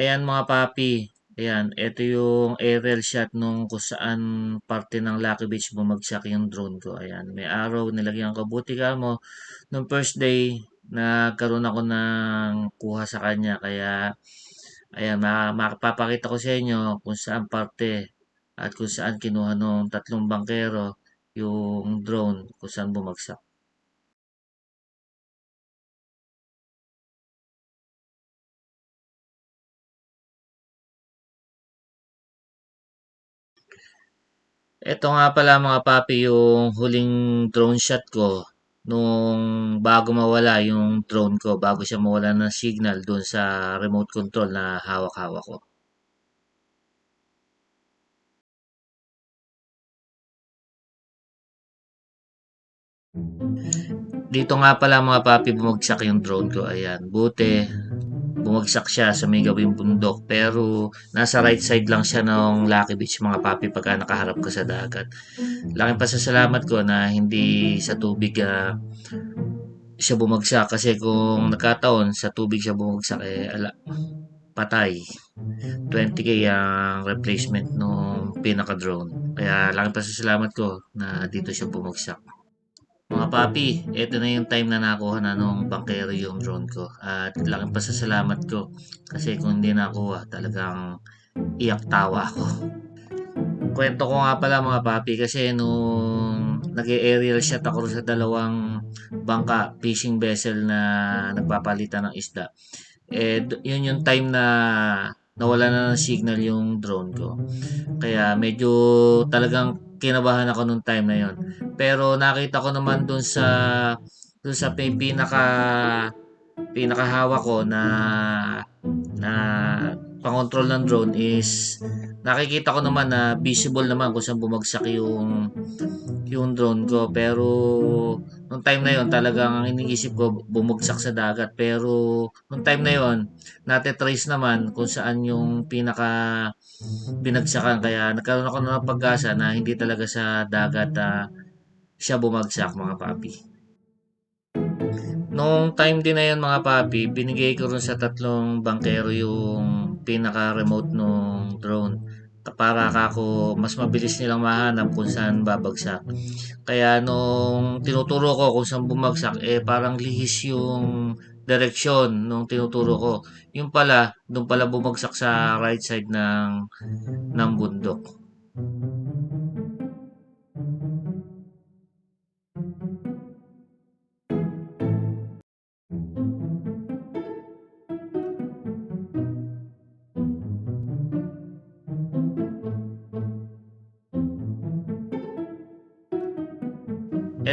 Ayan mga papi, ayan, ito yung aerial shot nung kung saan parte ng Lucky Beach bumagsak yung drone ko. Ayan, may araw, nilagyan ko. Buti ka mo, nung first day, nagkaroon ako ng kuha sa kanya. Kaya, ayan, ma- mapapakita ko sa inyo kung saan parte at kung saan kinuha nung tatlong bangkero yung drone, kung saan bumagsak. Ito nga pala mga papi yung huling drone shot ko nung bago mawala yung drone ko, bago siya mawala ng signal doon sa remote control na hawak-hawak ko. Dito nga pala mga papi bumagsak yung drone ko. Ayan, buti bumagsak siya sa may gawing bundok pero nasa right side lang siya ng Lucky Beach mga papi pagka nakaharap ka sa dagat. Laking pasasalamat ko na hindi sa tubig ah, siya bumagsak kasi kung nagkataon sa tubig siya bumagsak eh ala, patay. 20k ang replacement nung pinaka drone. Kaya laking pasasalamat ko na dito siya bumagsak. Mga papi, ito na yung time na nakuha na nung bangkero yung drone ko. At laking pasasalamat ko kasi kung hindi nakuha, talagang iyak tawa ako. Kwento ko nga pala mga papi kasi nung nag-aerial shot ako sa dalawang bangka fishing vessel na nagpapalitan ng isda. Eh, yun yung time na nawala na ng signal yung drone ko. Kaya medyo talagang kinabahan ako nung time na yon. Pero nakita ko naman dun sa dun sa pin- pinaka pinakahawak ko na na pangontrol ng drone is nakikita ko naman na visible naman kung saan bumagsak yung yung drone ko pero nung time na yon talagang ang iniisip ko bumagsak sa dagat pero nung time na yon nate-trace naman kung saan yung pinaka binagsakan kaya nagkaroon ako ng pag-asa na hindi talaga sa dagat ah, siya bumagsak mga papi. Nung time din na yun mga papi, binigay ko rin sa tatlong bangkero yung pinaka-remote nung drone. Para kako mas mabilis nilang mahanap kung saan babagsak. Kaya nung tinuturo ko kung saan bumagsak, eh parang lihis yung direksyon nung tinuturo ko. Yung pala, doon pala bumagsak sa right side ng ng bundok.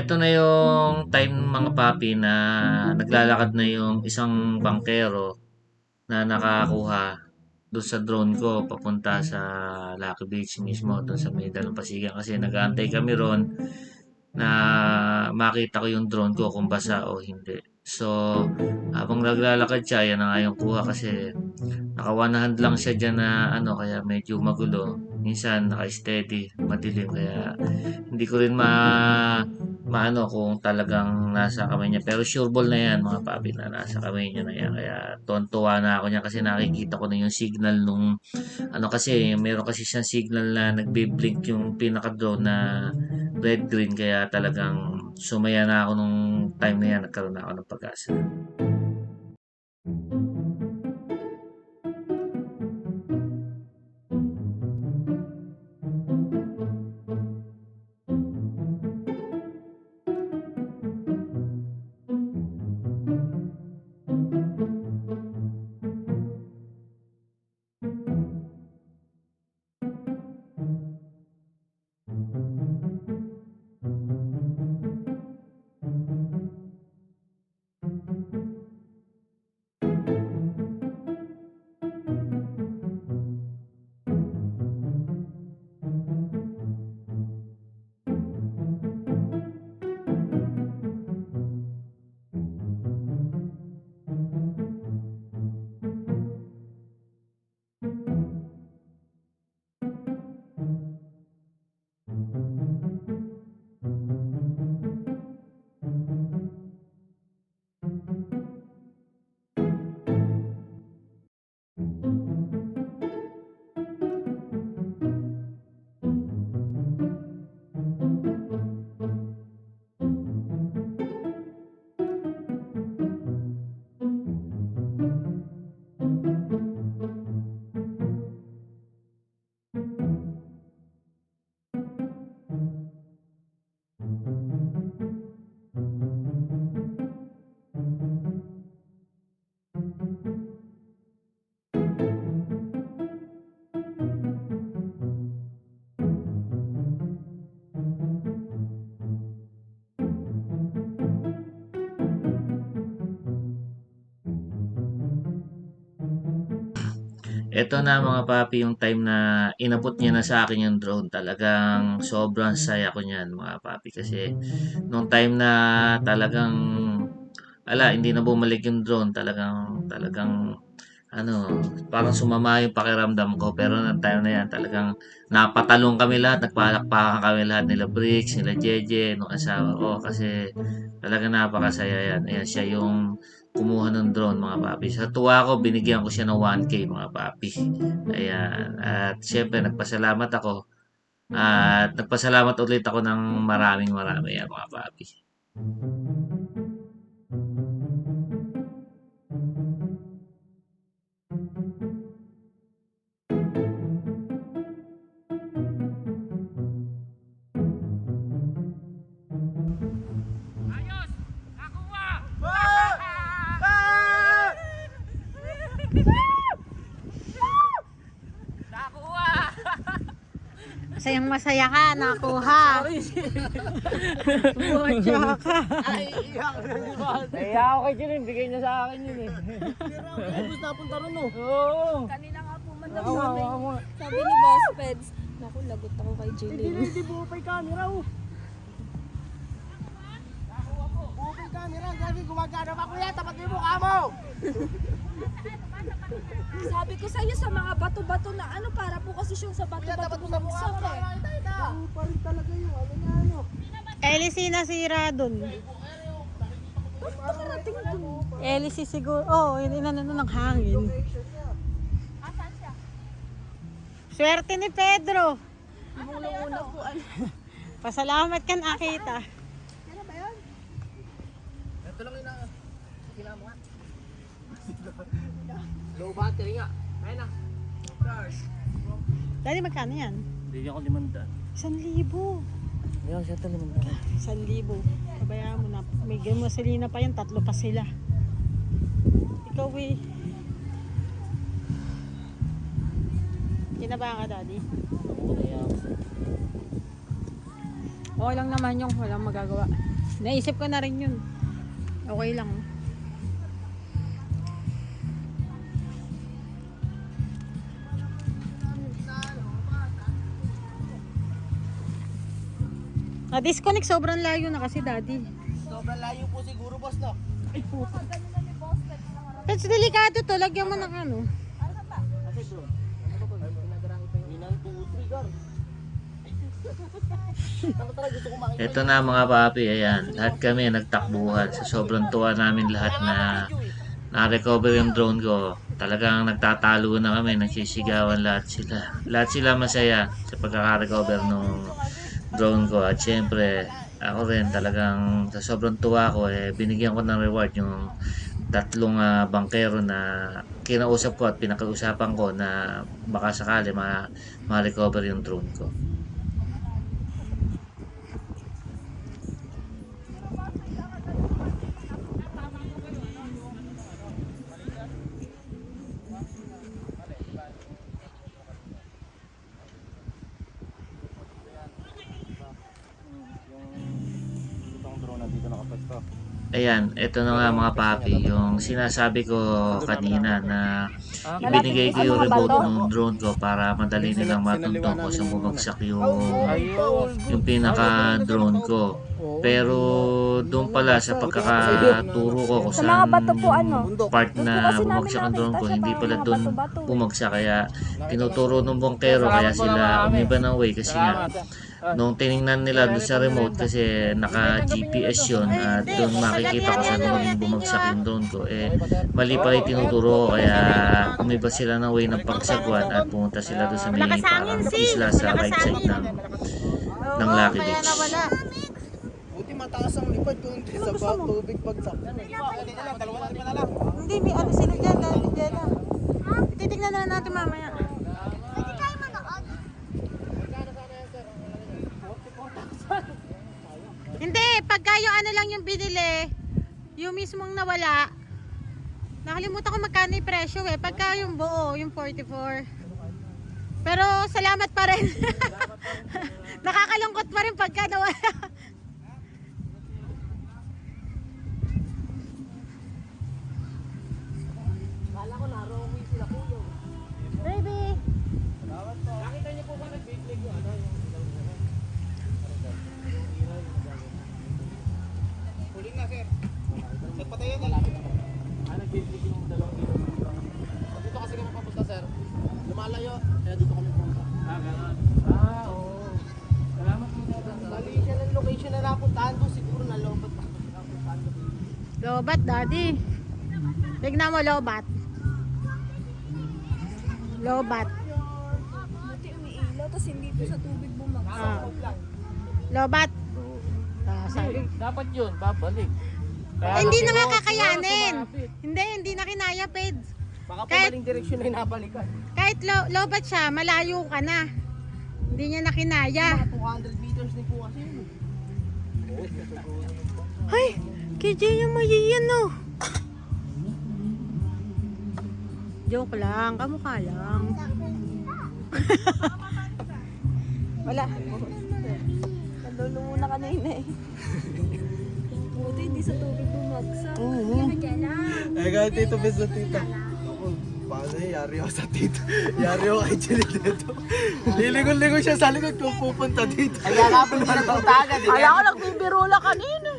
Ito na yung time mga papi na naglalakad na yung isang bangkero na nakakuha doon sa drone ko papunta sa Lucky Beach mismo doon sa may Dalampasigan kasi nag-aantay kami ron na makita ko yung drone ko kung basa o hindi. So, habang naglalakad siya, yan na nga kuha kasi naka lang siya dyan na ano, kaya medyo magulo. Minsan naka-steady, madilim, kaya hindi ko rin ma maano kung talagang nasa kamay niya. Pero sure ball na yan mga papi na nasa kamay niya na yan. Kaya tuwan-tuwa na ako niya kasi nakikita ko na yung signal nung ano kasi meron kasi siyang signal na nagbe-blink yung pinaka-drone na red green kaya talagang sumaya na ako nung time na yan nagkaroon na ako ng pag-asa. Eto na mga papi yung time na inabot niya na sa akin yung drone. Talagang sobrang saya ko niyan mga papi. Kasi nung time na talagang ala, hindi na bumalik yung drone. Talagang, talagang ano, parang sumama yung pakiramdam ko. Pero nung time na yan, talagang napatalong kami lahat. Nagpalakpakan kami lahat nila Bricks, nila Jeje, nung asawa ko. Kasi talagang napakasaya yan. Ayan siya yung kumuha ng drone mga papi. Sa tuwa ko, binigyan ko siya ng 1K mga papi. Ayan. At syempre, nagpasalamat ako. At nagpasalamat ulit ako ng maraming marami yan mga papi. Masayang masaya ka, nakuha. Buhatya ka. Kaya ako kay Jirin, bigay niya sa akin yun eh. Tapos napunta ron oh. Oo. Kanina nga po man Ako, namin. ako. Sabi ni Boss Peds, naku, lagot ako kay Hindi Jillian. na hindi buo pa yung camera oh. Buo pa yung camera, gabi gumagana pa kuya, tapat mo yung mukha mo! Sabi ko sa'yo sa mga bato-bato na ano, para po kasi siyang sa bato-bato bumagsak eh. Oo pa rin talaga yung ano niya ano. LC nasira dun. Bakit nakarating dun? Siguro. Oo, oh, yun inano ng hangin. Swerte ni Pedro. Una po, ano. Pasalamat ka nakita. Ito lang yung na... Kailangan mo nga. Low battery nga. Ayun na. Dali magkano yan? Bigyan ko limanda. Isang libo. Siya. Isang libo. Kabayaan mo na. May gasolina pa yan. Tatlo pa sila. Ikaw eh. Kinabahan ka, Daddy? Okay lang naman yung walang magagawa. Naisip ko na rin yun. Okay lang. Na-disconnect sobrang layo na kasi daddy. Sobrang layo po siguro boss no? Ay puta. It's delikado to. Lagyan mo ng ano. Kasi bro, ano ba ba? Pinagarahin pa yung... Inang 2, 3 gar. Ano talaga gusto ko makita? Ito na mga papi, ayan. Lahat kami nagtakbuhan. Sa sobrang tuwa namin lahat na na-recover yung drone ko. Talagang nagtatalo na kami, nagsisigawan lahat sila. Lahat sila masaya sa pagkaka-recover ng drone ko. At syempre, ako rin talagang sa sobrang tuwa ko, eh, binigyan ko ng reward yung tatlong ah, bangkero na kinausap ko at pinakausapan ko na baka sakali ma- ma-recover yung drone ko. Ayan, ito na nga mga papi, yung sinasabi ko kanina na ibinigay ko yung remote ng drone ko para madali nilang matuntun ko sa bumagsak yung, yung pinaka-drone ko. Pero doon pala sa pagkakaturo ko kung Sa mga saan ano? part na bumagsak ang drone ko, hindi pala doon bumagsak. Kaya tinuturo ng bongkero, kaya sila umiba ng way kasi nga nung tiningnan nila doon sa remote kasi naka GPS yun at doon makikita ko sa doon bumagsak yung drone ko eh mali pala yung tinuturo ko kaya umiba sila ng way ng pagsagwan at pumunta sila doon sa may parang isla sa right side ng ng Lucky Beach. Buti mataas ang lipad hindi sa bawat tubig bagsak. Hindi na lang, dalawa na lima na lang. Hindi, may ano sila dyan. Dyan na. Titignan na lang natin mamaya. Hindi, pagka yung ano lang yung binili, yung mismong nawala, nakalimutan ko magkano yung presyo eh. Pagka yung buo, yung 44. Pero salamat pa rin. Nakakalungkot pa rin pagka nawala. Lobat, daddy. Tignan mo, lobat. Lobat. Buti umiilaw, tapos hindi po sa tubig bumagsak. Ah. Lobat. Ah, sabi. Dapat yun, babalik. Eh, hindi na nga kakayanin. Hindi, hindi na kinaya, Peds. Baka po Kahit- maling direksyon na hinabalikan. Kahit lo lobat siya, malayo ka na. Hindi niya na kinaya. Mga 200 meters din po kasi yun. Ay, KJ yung mayiyan no. Joke lang, kamukha lang. Wala. Nalolo muna kanina eh. Buti hindi sa tubig bumagsak. Oo. Eh, kahit tito, bes na tita. Ako, paano eh, yari ako sa tito. Yari ako kay Jenny dito. Lilingon-lingon siya sa likod kung pupunta dito. Kaya nga nagpunta agad. Kala ko nagbibiro lang kanina.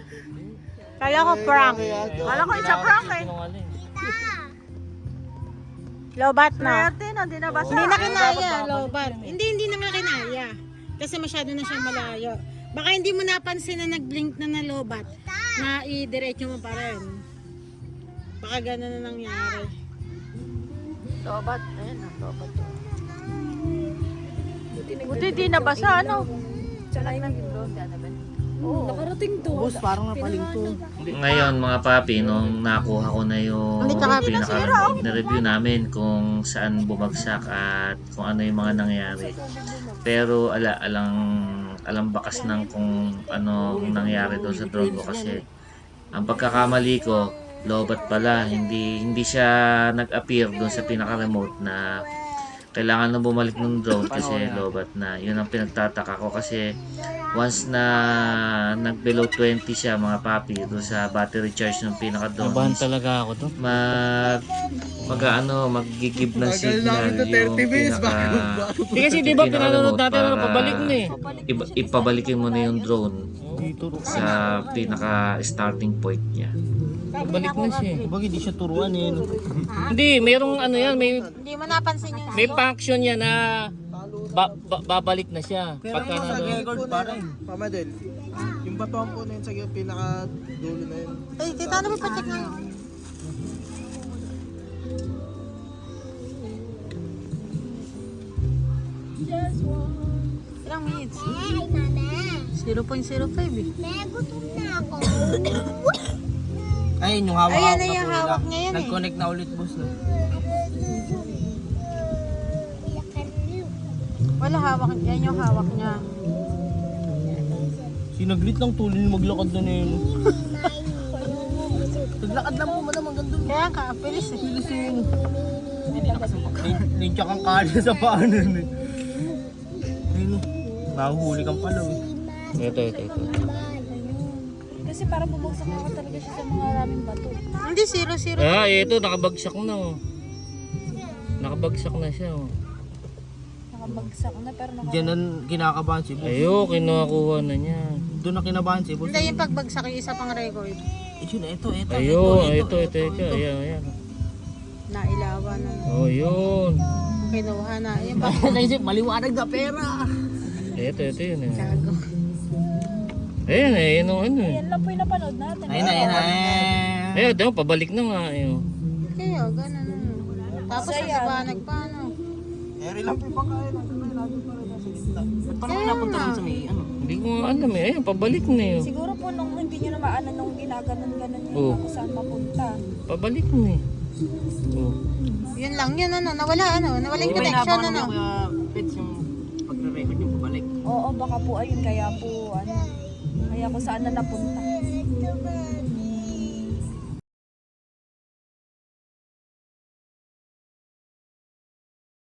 Kala ko prank. Kala ko isa prank eh. Lobat na. Swerte na, hindi na ba Hindi na kinaya, lobat. Hindi, hindi na nga kinaya. Kasi masyado na siya malayo. Baka hindi mo napansin na nag-blink na na lobat na i-diretso mo pa rin. Baka gano'n na nangyari. Lobat, ayun na, lobat. Buti di nabasa, ano? Tsaka yung drone, Oo, nakarating doon. Boss, parang napalinto. Ngayon mga papi, nung nakuha ko na yung Hindi, tsaka hindi pinaka na-review namin kung saan bumagsak at kung ano yung mga nangyari. Pero ala alang alam bakas ng kung ano nangyari doon sa drone ko kasi ang pagkakamali ko lobat pala hindi hindi siya nag-appear doon sa pinaka-remote na kailangan na bumalik ng drone kasi lobat na yun ang pinagtataka ko kasi once na nag below 20 siya mga papi doon sa battery charge ng pinaka drone Nabahan talaga ako to. mag mag ano magigib ng signal namin to, 30 minutes, bakit bago Di kasi di ba pinanonood natin na para pabalik na eh. iba, ipabalikin mo na yung drone Dito. sa pinaka starting point niya Pabalik na siya eh. Bagay, di siya turuan eh. Hindi, merong ano yan, may Hindi mo napansin yung may function yan na ba, ba- babalik na siya. Pero Pagka yung sa na record pa rin. Pamadel. Yung batuan po na yun sa pinaka dulo na yun. Ay, tita, ano ba pa-check na yun? Ilang minutes? 0.05 eh. Ayun, yung hawak Ayan na yung hawak niya yan eh. Nag-connect na ulit boss no. Wala hawak. Yan yung hawak niya. Sinaglit lang tulin maglakad na na yun. Naglakad lang po madam hanggang doon. Kaya ka, ang bilis eh. Pilisin. Ninsya kang kanya sa paanan eh. Ayun. Nahuhuli kang palaw eh. Ito, ito, ito. Kasi para bumagsak ako talaga siya sa mga maraming bato. Hindi, 0-0. Ah, ito, nakabagsak na oh. Nakabagsak na siya oh. Nakabagsak na pero naka... Diyan ang kinakabahan si boss. Ayo, kinukuha na niya. Doon ang kinabahan si boss. Hindi, yung pagbagsak yung isa pang record. Ito na, ito, ito. Ayo, ito, ito, ito. Ayan, ayan. Nailawan na. Oh, yun. Kinuha na. Yung pa. Naisip, maliwanag na pera. Ito, ito yun eh. Gago. Ayan eh, yun ang ano eh. Yan lang po yung napanood natin. Ayun na, ayun na. eh. Ayun, daw, pabalik na nga. Ayun. Kaya, ganun. Tapos sa liwanag pa, ano. Eri lang po yung pagkain. Nandun pa rin, nandun pa rin. Nasa gitna. Ba't parang napunta rin sa may ano? Hindi ko nga alam eh. Ayun, pabalik na yun. Siguro po nung hindi nyo na nung ginaganon-ganon yun Oo. kung saan mapunta. Pabalik na eh. Oh. Yun lang yun, ano. Nawala, ano. Nawala yung connection, ano. Pets, yung pagre-record yung pabalik. Oo, baka po ayun kaya po ano. Kaya kung saan na napunta.